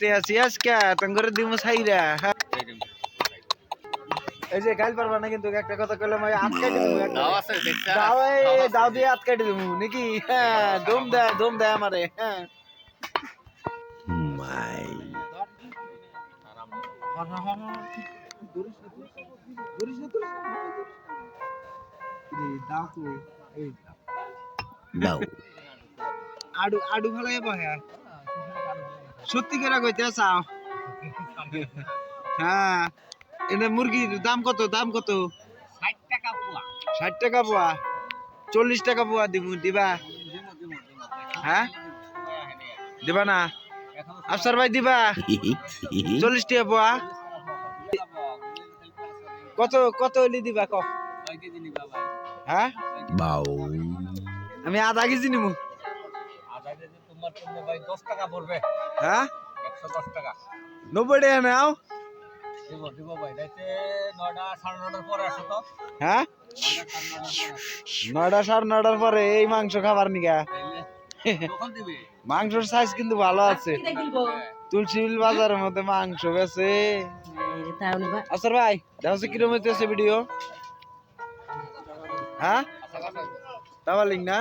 আছি আজকে তঙ্গরে দিমু সাইরা। এই যে গাইল পারবা না কিন্তু একটা কথা কইলাম আমি আটকাই দিমু একটা। দাও আছে দেখছা দাও এই দাও দিয়ে আটকাই দিমু নাকি? হ্যাঁ দম দে দম দে আমারে হ্যাঁ। আডু আডু ফলাই বহে সত্যি করে কইতে চাও? হ্যাঁ। এনে মুরগির দাম কত? দাম কত? ষাট টাকা পোয়া। ষাট টাকা পোয়া? চল্লিশ টাকা পোয়া দিমু দিবা? হ্যাঁ? দিবা না? আফসার ভাই দিবা? চল্লিশ টাকা পোয়া? কত কত হইলে দিবা ক হ্যাঁ? আমি আধা কেজি নিমু। তোমার জন্য ভাই টাকা পড়বে। হ্যাঁ? একশো দশ টাকা। নব্বই টাকা নাও। দিব দিব ভাই রাইতে নয়টা সাড়ে নটার পরে আসো তো। হ্যাঁ? পরে এই মাংস খাবার নিগা তাইলে মাংসের সাইজ কিন্তু ভালো আছে। তুলসিবিল বাজারের মধ্যে মাংস বেছে আসার ভাই। দেখো কীরকম হইতেছে ভিডিও হ্যাঁ? তাবালিং না?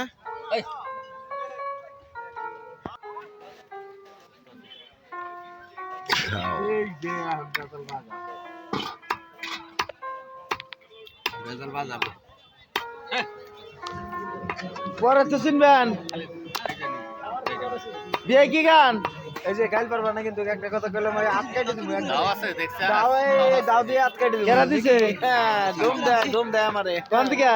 এই পরে তো শুনবেন। বিয়ে কি গান? এই যে গাইল পারবা না কিন্তু একটা কথা কইলাম আমি আটকাই দিমু দাও আছে দেখছা। দাও এই দাও দিয়ে আটকাই দিমু। কেরা দিছে? হ্যাঁ দম দে দম দে আমারে। কোন দিকে?